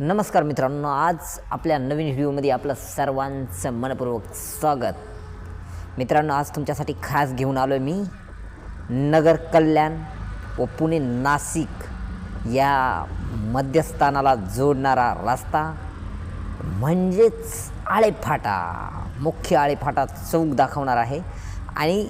नमस्कार मित्रांनो आज आपल्या नवीन व्हिडिओमध्ये आपलं सर्वांचं मनपूर्वक स्वागत. मित्रांनो आज तुमच्यासाठी खास घेऊन आलो मी नगर कल्याण व पुणे नाशिक या मध्यस्थानाला जोडणारा रस्ता म्हणजेच आळेफाटा मुख्य आळेफाटा चौक दाखवणार आहे. आणि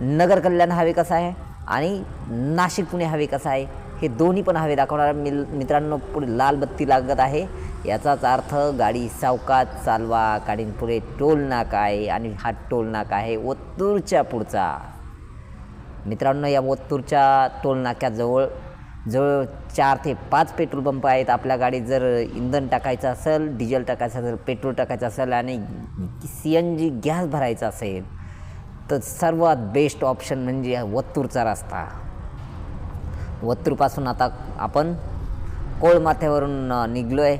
नगर कल्याण हवे कसं आहे आणि नाशिक पुणे हवे कसं आहे हे दोन्ही पण हवे दाखवणार मिल मित्रांनो पुढे लाल बत्ती लागत आहे. याचाच अर्थ गाडी सावकात चालवा. गाडीन पुढे टोल नाका आहे आणि हा टोल नाका आहे ओत्तूरच्या पुढचा. मित्रांनो या ओत्तूरच्या टोल नाक्याजवळ जवळ चार ते पाच पेट्रोल पंप आहेत. आपल्या गाडीत जर इंधन टाकायचं असेल डिझेल टाकायचं असेल पेट्रोल टाकायचं असेल आणि सी एन जी गॅस भरायचा असेल तर सर्वात बेस्ट ऑप्शन म्हणजे वत्तूरचा रस्ता. वत्रूपासून आता आपण कोळमाथ्यावरून निघलो आहे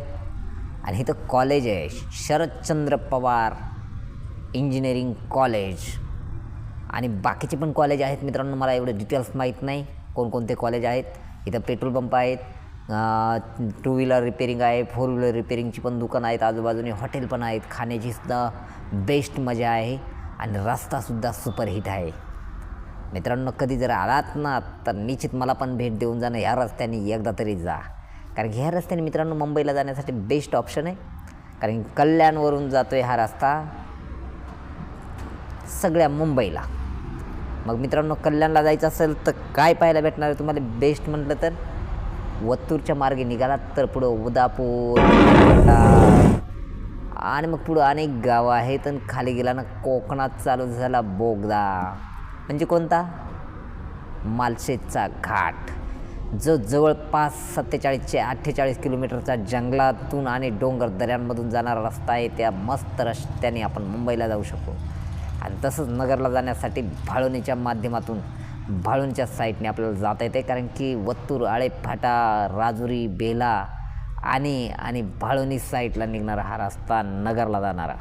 आणि इथं कॉलेज आहे. शरदचंद्र पवार इंजिनिअरिंग कॉलेज आणि बाकीचे पण कॉलेज आहेत. मित्रांनो मला एवढे डिटेल्स माहीत नाही. कोणकोणते कॉलेज आहेत? इथं पेट्रोल पंप आहेत. टू व्हीलर रिपेरिंग आहे. फोर व्हीलर रिपेरिंगची पण दुकानं आहेत. आजूबाजूने हॉटेल पण आहेत. खाण्याची सुद्धा बेस्ट मजा आहे. आणि रस्तासुद्धा सुपरहिट आहे. मित्रांनो कधी जर आलात ना तर निश्चित मला पण भेट देऊन जाणं ह्या रस्त्याने एकदा तरी जा. कारण की ह्या रस्त्याने मित्रांनो मुंबईला जाण्यासाठी बेस्ट ऑप्शन आहे. कारण की कल्याणवरून जातो आहे हा रस्ता सगळ्या मुंबईला. मग मित्रांनो कल्याणला जायचं असेल तर काय पाहायला भेटणार आहे तुम्हाला? बेस्ट म्हटलं तर वत्तूरच्या मार्गे निघालात तर पुढं उदापूर आणि मग पुढं अनेक गावं आहेत आणि खाली गेला ना कोकणात चालू झाला बोगदा. म्हणजे कोणता? मालशेजचा घाट. जो जवळपास सत्तेचाळीसचे अठ्ठेचाळीस किलोमीटरचा जंगलातून आणि डोंगर दऱ्यांमधून जाणारा रस्ता आहे त्या मस्त रस्त्याने आपण मुंबईला जाऊ शकतो. आणि तसंच नगरला जाण्यासाठी भाळवणीच्या माध्यमातून भाळुणच्या साईडने आपल्याला जाता येते. कारण की वत्तूर आळेफाटा राजुरी बेला आणि आणि भाळवणी साईडला निघणारा हा रस्ता नगरला जाणारा.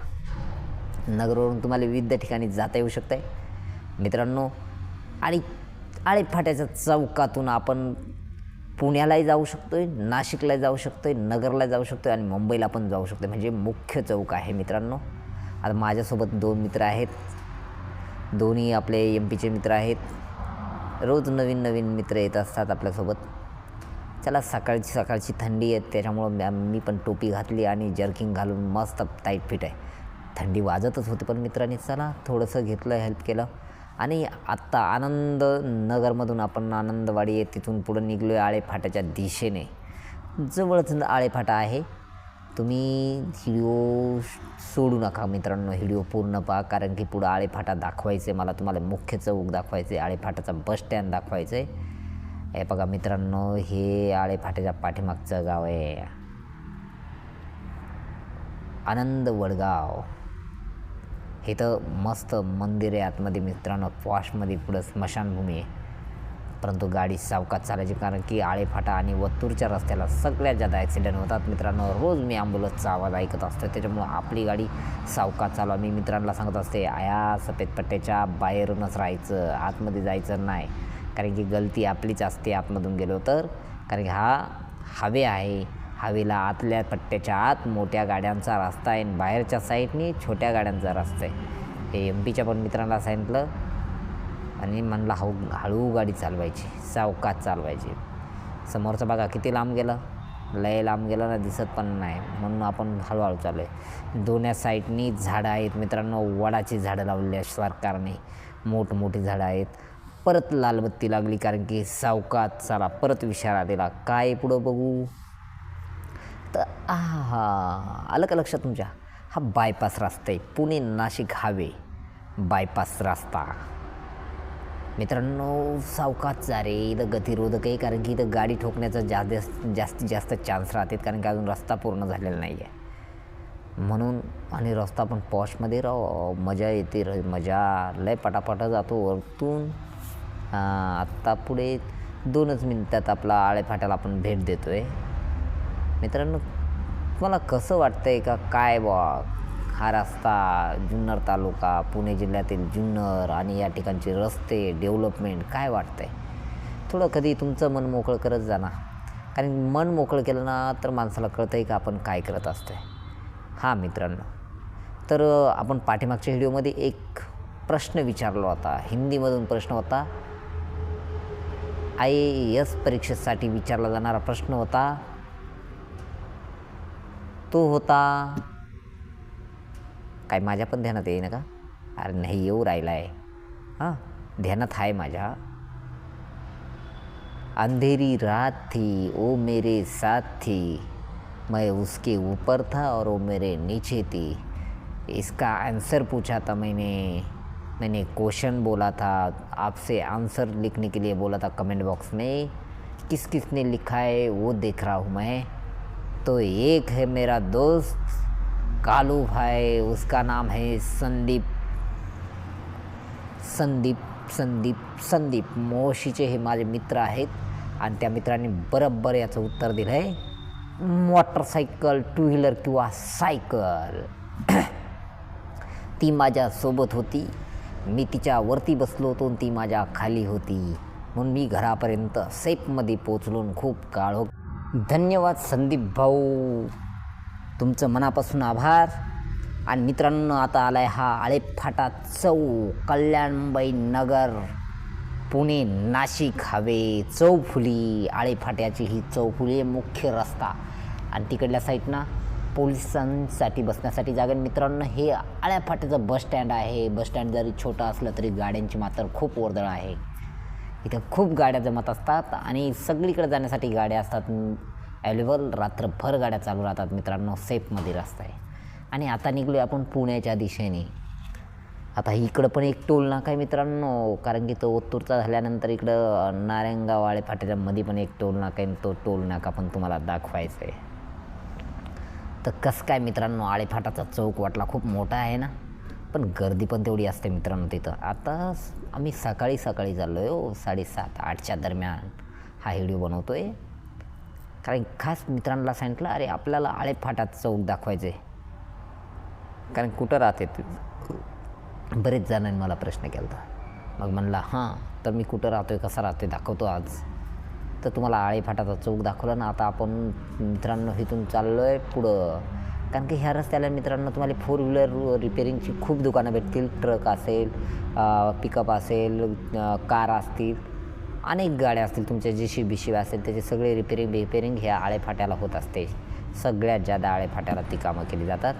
नगरवरून तुम्हाला विविध ठिकाणी जाता येऊ शकतं आहे मित्रांनो आणि आळेफाट्याच्या चौकातून आपण पुण्यालाही जाऊ शकतो आहे नाशिकला जाऊ शकतो आहे नगरला जाऊ शकतो आहे आणि मुंबईला पण जाऊ शकतो म्हणजे मुख्य चौक आहे मित्रांनो. आता माझ्यासोबत दोन मित्र आहेत. दोन्ही आपले एम पीचे मित्र आहेत. रोज नवीन नवीन मित्र येत असतात आपल्यासोबत. चला सकाळची सकाळची थंडी आहे त्याच्यामुळं मी पण टोपी घातली आणि जर्किंग घालून मस्त टाईट फिट आहे. थंडी वाजतच होती पण मित्रांनी चला थोडंसं घेतलं हेल्प केलं. आणि आत्ता आनंद नगरमधून आपण आनंदवाडी आहे तिथून पुढं निघलो आहे आळेफाट्याच्या दिशेने. जवळच आळेफाटा आहे. तुम्ही व्हिडिओ सोडू नका मित्रांनो व्हिडिओ पूर्ण पहा कारण की पुढं आळेफाटा दाखवायचे मला. तुम्हाला मुख्य चौक दाखवायचे आळेफाटाचा बस स्टँड दाखवायचं आहे हे बघा मित्रांनो हे आळेफाट्याच्या पाठीमागचं गाव आहे. आनंद वडगाव. इथं मस्त मंदिर आहे आतमध्ये मित्रांनो पॉशमध्ये पुढं स्मशानभूमी आहे. परंतु गाडी सावकात चालायची कारण की आळेफाटा आणि वत्तूरच्या रस्त्याला सगळ्यात जादा ॲक्सिडेंट होतात. मित्रांनो रोज मी ॲम्ब्युलन्सचा आवाज ऐकत असतो त्याच्यामुळं आपली गाडी सावकात चालवा. मी मित्रांना सांगत असते आया सफेद पट्ट्याच्या बाहेरूनच राहायचं आतमध्ये जायचं नाही. कारण की गलती आपलीच असते आतमधून गेलो तर. कारण की हा हवे आहे. हवेला आतल्या पट्ट्याच्या आत मोठ्या गाड्यांचा रस्ता आहे आणि बाहेरच्या साईडनी छोट्या गाड्यांचा रस्ता आहे. हे एम पीच्या पण मित्रांना सांगितलं आणि म्हणला हळू हळू गाडी चालवायची सावकात चालवायची. समोरचा बघा किती लांब गेलं. लय लांब गेलं ना दिसत पण नाही. म्हणून आपण हळूहळू चालू आहे दोन्ही साईडनी झाडं आहेत मित्रांनो. वडाची झाडं लावली आहे सरकारने. मोठमोठी झाडं आहेत. परत लालबत्ती लागली कारण की सावकात चला परत विचारा दिला काय पुढं बघू? तर हा आलं का लक्षात तुमच्या? हा बायपास रस्ता आहे पुणे नाशिक हावे बायपास रस्ता. मित्रांनो सावकात जा रे. इथं गतिरोधक आहे कारण की इथं गाडी ठोकण्याचा जास्त जास्तीत जास्त चान्स राहतात कारण की अजून रस्ता पूर्ण झालेला नाही आहे म्हणून आणि रस्ता पण पॉशमध्ये राहो मजा येते र मजा. लय पटापटा जातो वरतून. हां आत्ता पुढे दोनच मिनटात आपला आळेफाट्याला आपण भेट देतो आहे मित्रांनो तुम्हाला कसं वाटतं आहे का? काय बा हा रस्ता जुन्नर तालुका पुणे जिल्ह्यातील जुन्नर आणि या ठिकाणचे रस्ते डेव्हलपमेंट काय वाटतं आहे थोडं कधी तुमचं मन मोकळं करत जा ना. कारण मन मोकळं केलं ना तर माणसाला कळतं आहे का आपण काय करत असतो आहे हां मित्रांनो तर आपण पाठीमागच्या व्हिडिओमध्ये एक प्रश्न विचारला होता. हिंदीमधून प्रश्न होता आय ए एस परीक्षेसाठी विचारला जाणारा प्रश्न होता तो होता. काय माझ्या पण ध्यानात येईना का? अरे नाही, येऊ राहिला आहे हाँ, ध्यानात आहे अंधेरी रात थी, ओ मेरे साथ थी. मैं उसके ऊपर था और वो मेरे नीचे थी. इसका आंसर पूछा था मैंने. मैंने क्वेश्चन बोला था. आपसे आंसर लिखने के लिए बोला था कमेंट बॉक्स में. किस किस ने लिखा है, वो देख रहा हूँ मैं. तो एक है मेरा दोस्त कालू भाई उसका नाम है संदीप। संदीप संदीप संदीप मोशीचे हे माझे मित्र आहेत आणि त्या मित्रांनी बरोबर याचं उत्तर दिलं आहे मोटरसायकल टू व्हीलर किंवा सायकल. ती माझ्यासोबत होती. मी तिच्या वरती बसलो होतो आणि ती माझ्या खाली होती. म्हणून मी घरापर्यंत सेफमध्ये पोचलो खूप काळ हो धन्यवाद संदीप भाऊ. तुमचं मनापासून आभार. आणि मित्रांनो आता आला आहे हा आळेफाटा चौक कल्याण मुंबई नगर पुणे नाशिक हवे चौफुली. आळेफाट्याची ही चौफुली आहे मुख्य रस्ता. आणि तिकडल्या साईडनं पोलिसांसाठी बसण्यासाठी जागा मित्रांनो हे आळ्याफाट्याचं बस स्टँड आहे. बस स्टँड जरी छोटं असलं तरी गाड्यांची मात्र खूप वर्दळ आहे. इथं खूप गाड्या जमत असतात आणि सगळीकडे जाण्यासाठी गाड्या असतात. अवेलेबल रात्रभर गाड्या चालू राहतात मित्रांनो सेफमध्ये रस्ता आहे. आणि आता निघलो आपण पुण्याच्या दिशेने. आता इकडं पण एक टोल नाका आहे मित्रांनो कारण की तो ओत्तूरचा झाल्यानंतर इकडं नारायणगाव फाट्याच्या मध्ये पण एक टोल नाका आहे तो टोल नाका पण तुम्हाला दाखवायचा आहे तर कसं काय मित्रांनो आळेफाटाचा चौक वाटला खूप मोठा आहे ना? पण गर्दी पण तेवढी असते मित्रांनो तिथं. आता आम्ही सकाळी सकाळी चाललो आहे हो साडेसात आठच्या दरम्यान हा व्हिडिओ बनवतो आहे कारण खास मित्रांना सांगितलं अरे आपल्याला आळेफाटात चौक दाखवायचं आहे कारण कुठं राहते बरेच जणांनी मला प्रश्न केला होता मग म्हणला हां तर मी कुठं राहतो आहे कसा राहतो आहे दाखवतो आज. तर तुम्हाला आळेफाटाचा चौक दाखवला ना आता आपण मित्रांनो इथून चाललो आहे पुढं. कारण की ह्या रस्त्याला मित्रांनो तुम्हाला फोर व्हीलर रिपेरिंगची खूप दुकानं भेटतील. ट्रक असेल पिकअप असेल कार असतील अनेक गाड्या असतील तुमच्या जे शी बी असेल त्याचे सगळे रिपेरिंग रिपेरिंग ह्या आळेफाट्याला होत असते. सगळ्यात जादा आळेफाट्याला ती कामं केली जातात.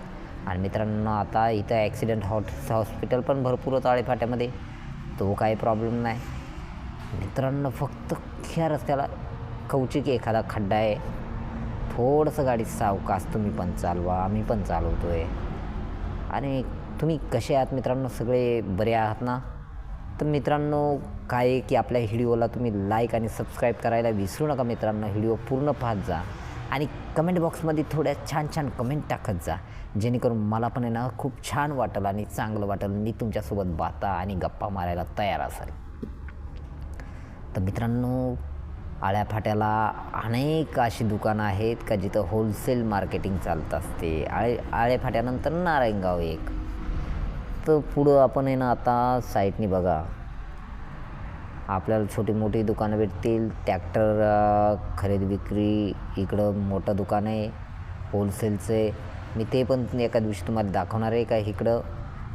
आणि मित्रांनो आता इथं ॲक्सिडेंट हॉट हॉस्पिटल पण भरपूर होतं आळेफाट्यामध्ये. तो काही प्रॉब्लेम नाही. मित्रांनो फक्त ह्या रस्त्याला कौचिक एखादा खड्डा आहे. थोडंसं गाडी सावकाश तुम्ही पण चालवा आम्ही पण चालवतो आहे आणि तुम्ही कसे आहात मित्रांनो? सगळे बरे आहात ना? तर मित्रांनो काय आहे की आपल्या व्हिडिओला तुम्ही लाईक आणि सबस्क्राईब करायला विसरू नका मित्रांनो. व्हिडिओ पूर्ण पाहत जा. आणि कमेंट बॉक्समध्ये थोड्या छान छान कमेंट टाकत जा. जेणेकरून मला पण आहे ना खूप छान वाटेल आणि चांगलं वाटेल. मी तुमच्यासोबत बाता आणि गप्पा मारायला तयार असेल. तर मित्रांनो आळ्याफाट्याला अनेक अशी दुकानं आहेत का जिथं होलसेल मार्केटिंग चालत असते. आळे आळ्याफाट्यानंतर नारायणगाव एक. तर पुढं आपण आहे ना आता साईटनी बघा. आपल्याला छोटी मोठी दुकानं भेटतील. ट्रॅक्टर खरेदी विक्री इकडं मोठं दुकान आहे होलसेलचे मी ते पण एका दिवशी तुम्हाला दाखवणार आहे का इकडं?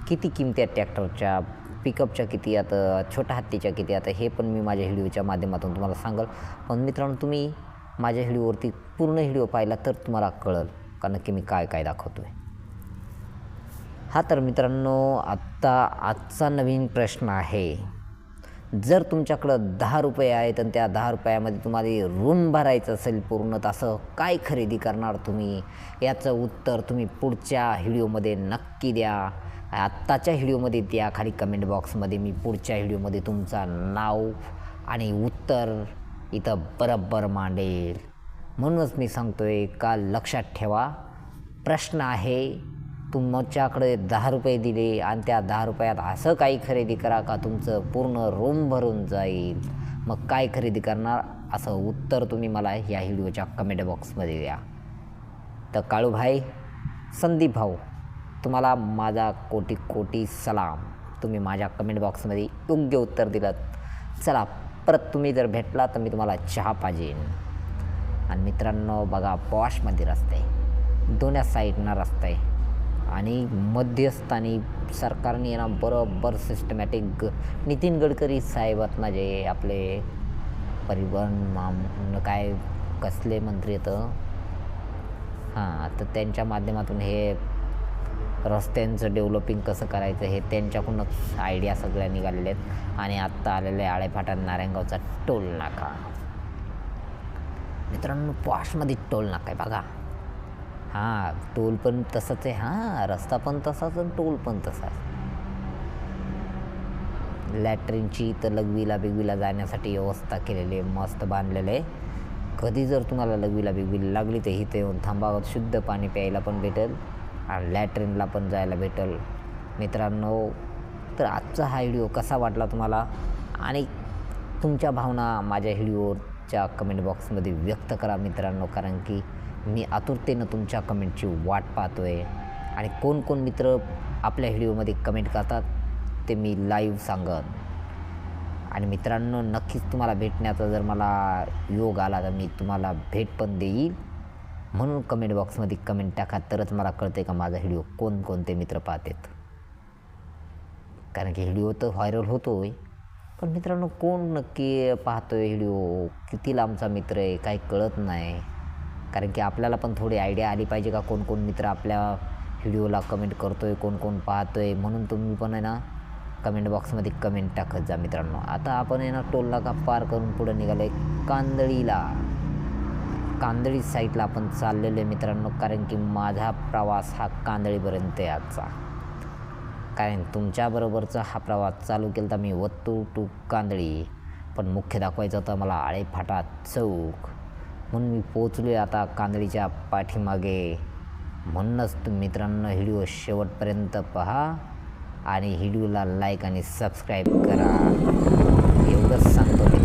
किती किमती आहेत ट्रॅक्टरच्या पिकअपच्या किती आता छोट्या हत्तीच्या किती आता हे पण मी माझ्या व्हिडिओच्या माध्यमातून तुम्हाला सांगाल. पण मित्रांनो तुम्ही माझ्या व्हिडिओवरती पूर्ण व्हिडिओ पाहिला तर तुम्हाला कळल का नक्की मी काय काय दाखवतो आहे हा तर मित्रांनो आत्ता आजचा नवीन प्रश्न आहे. जर तुमच्याकडं दहा रुपये आहेत आणि त्या दहा रुपयामध्ये तुम्हाला रूम भरायचं असेल पूर्ण तसं काय खरेदी करणार तुम्ही? याचं उत्तर तुम्ही पुढच्या व्हिडिओमध्ये नक्की द्या. आत्ताच्या व्हिडिओमध्ये द्या खाली कमेंट बॉक्समध्ये मी पुढच्या व्हिडिओमध्ये तुमचं नाव आणि उत्तर इथं बरोबर मांडेल. म्हणूनच मी सांगतो आहे का लक्षात ठेवा. प्रश्न आहे तुमच्याकडे दहा रुपये दिले आणि त्या दहा रुपयात असं काही खरेदी करा का तुमचं पूर्ण रूम भरून जाईल? मग काय खरेदी करणार? असं उत्तर तुम्ही मला या व्हिडिओच्या कमेंट बॉक्समध्ये द्या. तर काळूभाई संदीप भाऊ तुम्हाला माझा कोटी कोटी सलाम. तुम्ही माझ्या कमेंट बॉक्समध्ये योग्य उत्तर दिलं चला परत तुम्ही जर भेटला तर मी तुम्हाला चहा पाहिजे आणि मित्रांनो बघा पॉशमध्ये रस्ते. आहे दोन्ही साईडनं रस्ता. आहे आणि मध्यस्थानी सरकारने ना बरोबर सिस्टमॅटिक नितीन गडकरी साहेबात ना जे आपले परिवहन माम काय कसले मंत्री येतं हां तर त्यांच्या माध्यमातून हे रस्त्यांचं डेव्हलपिंग कसं करायचं हे त्यांच्याकडूनच आयडिया सगळ्या निघालेल्या आहेत. आणि आत्ता आलेले आळेफाटा नारायणगावचा टोल नाका. मित्रांनो पॉशमध्ये टोल नाका आहे बघा. हां टोल पण तसंच आहे. हां रस्ता पण तसाच आणि टोल पण तसाच. लॅटरिनची तर लघवीला बिगवीला जाण्यासाठी व्यवस्था केलेली आहे मस्त बांधलेलं आहे. कधी जर तुम्हाला लघवीला बिगवी लागली तर इथे येऊन थांबावं. शुद्ध पाणी प्यायला पण भेटेल. आणि लॅट्रिनला पण जायला भेटेल. मित्रांनो तर आजचा हा व्हिडिओ कसा वाटला तुम्हाला? आणि तुमच्या भावना माझ्या व्हिडिओच्या कमेंट बॉक्समध्ये व्यक्त करा मित्रांनो कारण की मी आतुरतेनं तुमच्या कमेंटची वाट पाहतो आहे आणि कोण कोण मित्र आपल्या व्हिडिओमध्ये कमेंट करतात ते मी लाईव्ह सांगन. आणि मित्रांनो नक्कीच तुम्हाला भेटण्याचा जर मला योग आला तर मी तुम्हाला भेट पण देईल. म्हणून कमेंट बॉक्समध्ये कमेंट टाका तरच मला कळते का माझा व्हिडिओ कोणकोणते मित्र पाहतात. कारण की व्हिडिओ तर व्हायरल होतो आहे पण मित्रांनो कोण नक्की पाहतो आहे व्हिडिओ किती लांबचा मित्र आहे काही कळत नाही. कारण की आपल्याला पण थोडी आयडिया आली पाहिजे का कोण कोण मित्र आपल्या व्हिडिओला कमेंट करतो आहे कोण कोण पाहतो आहे म्हणून तुम्ही पण आहे ना कमेंट बॉक्समध्ये कमेंट टाकत जा मित्रांनो. आता आपण आहे ना टोल नाका पार करून पुढं निघालो आहे कांदळीला. कांदळी साईडला आपण चाललेलो आहे मित्रांनो कारण की माझा प्रवास हा कांदळीपर्यंत आजचा. कारण तुमच्याबरोबरचा हा प्रवास चालू केला तर मी वत्तू टू कांदळी. पण मुख्य दाखवायचं होतं मला आळेफाटा चौक. म्हणून मी पोचलो आता कांदळीच्या पाठीमागे. म्हणूनच तुम्ही मित्रांनो व्हिडिओ शेवटपर्यंत पहा आणि व्हिडिओला लाईक आणि सबस्क्राईब करा. एवढंच सांगतो